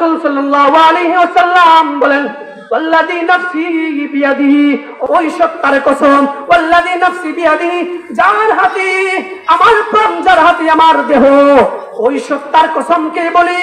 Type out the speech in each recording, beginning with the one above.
রাসূল সাল্লাল্লাহু আলাইহি ওয়াসাল্লাম বলেন, ওয়াল্লাযী নাফসি বিয়াদিহি ওই সত্তার কসম, ওয়াল্লাযী নাফসি বিয়াদিহি যার হাতে আমার প্রাণ, যার হাতে আমার দেহ, ওই সত্তার কসমকে বলি?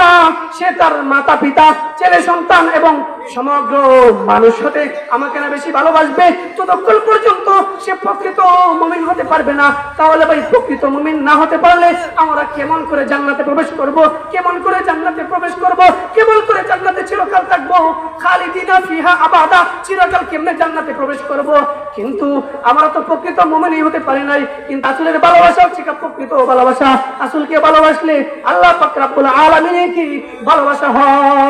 না, সে তার মাতা পিতা, ছেলে সন্তান এবং সমগ্র মানুষ হতে আমাকে না বেশি ভালোবাসবে। ততক্ষণ পর্যন্ত সে প্রকৃত মুমিন হতে পারবে না, তাহলে ভাই প্রকৃত মুমিন না হতে পারলে আমরা কেমন করে জান্নাতে প্রবেশ করব? কেমন করে জান্নাতে প্রবেশ করব? কেমন করে চিরকাল থাকব। খালিদিনা ফিহা আবাদা। চিরকাল কেমনে জান্নাতে প্রবেশ করব? কিন্তু আমরা তো প্রকৃত মোমেনই হতে পারি নাই। কিন্তু আসলের ভালোবাসা হচ্ছে প্রকৃত ভালোবাসা? আসলকে ভালোবাসলে আল্লাহ পাক রাব্বুল কি ভালোবাসা হয়?